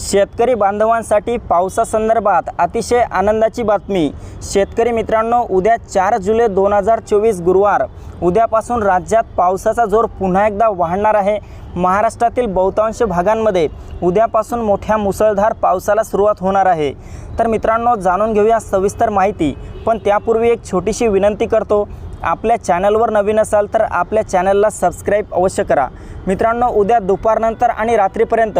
शेतकरी बांधवांसाठी पावसासंदर्भात अतिशय आनंदाची बातमी. शेतकरी मित्रांनो उद्या चार जुलै दोन हजार चोवीस गुरुवार. उद्यापासून राज्यात पावसाचा जोर पुन्हा एकदा वाढणार आहे. महाराष्ट्रातील बहुतांश भागांमध्ये उद्यापासून मोठ्या मुसळधार पावसाला सुरुवात होणार आहे. तर मित्रांनो जाणून घेऊया सविस्तर माहिती पण त्यापूर्वी एक छोटीशी विनंती करतो. आपल्या चॅनलवर नवीन असाल तर आपल्या चॅनलला सबस्क्राईब अवश्य करा. मित्रांनो उद्या दुपारनंतर आणि रात्रीपर्यंत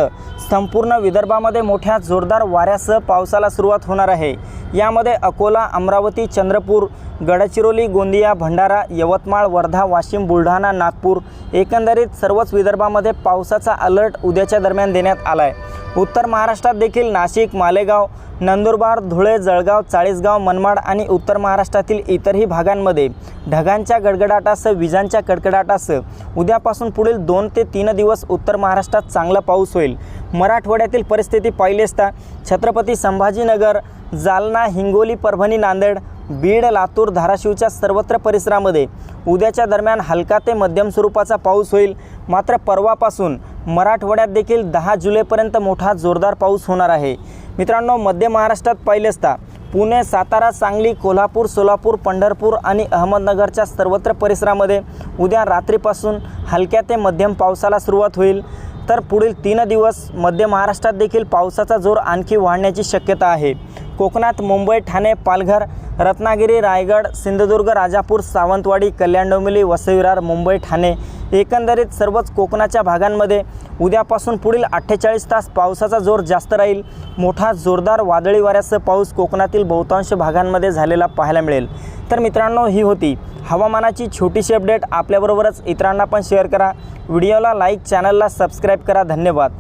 संपूर्ण विदर्भामध्ये मोठ्या जोरदार वाऱ्यासह पावसाला सुरुवात होणार आहे. यामध्ये अकोला अमरावती चंद्रपूर गडचिरोली गोंदिया भंडारा यवतमाळ वर्धा वाशिम बुलढाणा नागपूर एकंदरीत सर्वच विदर्भामध्ये पावसाचा अलर्ट उद्याच्या दरम्यान देण्यात आला आहे उत्तर महाराष्ट्रात देखील नाशिक मालेगाव नंदुरबार धुळे जळगाव चाळीसगाव मनमाड आणि उत्तर महाराष्ट्रातील इतरही भागांमध्ये ढगांच्या गडगडाटासह विजांच्या कडकडाटासह उद्यापासून पुढील दोन ते तीन दिवस उत्तर महाराष्ट्रात चांगला पाऊस होईल. मराठवाड्यातील परिस्थिती पाहिली असता छत्रपती संभाजीनगर जालना हिंगोली परभणी नांदेड बीड लातूर धाराशिवच्या सर्वत्र परिसरामध्ये उद्याच्या दरम्यान हलका ते मध्यम स्वरूपाचा पाऊस होईल. मात्र परवापासून मराठवाड्यात देखील दहा जुलैपर्यंत मोठा जोरदार पाऊस होणार आहे. मित्रांनो मध्य महाराष्ट्रात पाहिले असता पुणे सातारा सांगली कोल्हापूर सोलापूर पंढरपूर आणि अहमदनगरच्या सर्वत्र परिसरामध्ये उद्या रात्रीपासून हलक्या ते मध्यम पावसाला सुरुवात होईल. तर पुढील तीन दिवस मध्य महाराष्ट्रात देखील पावसाचा जोर आणखी वाढण्याची शक्यता आहे. कोकणात मुंबई ठाणे पालघर रत्नागिरी रायगड सिंधुदुर्ग राजापूर सावंतवाडी कल्याण डोंबिवली वसईविरार मुंबई ठाणे एकंदरीत सर्वच कोकणाच्या भागांमध्ये उद्यापासून पुढील अठ्ठेचाळीस तास पावसाचा जोर जास्त राहील. मोठा जोरदार वादळी वाऱ्यासह पाऊस कोकणातील बहुतांश भागांमध्ये झालेला पाहायला मिळेल. तर मित्रांनो ही होती हवामानाची छोटीशी अपडेट. आपल्याबरोबरच इतरांना पण शेअर करा. व्हिडिओला लाईक चॅनलला सबस्क्राईब करा. धन्यवाद.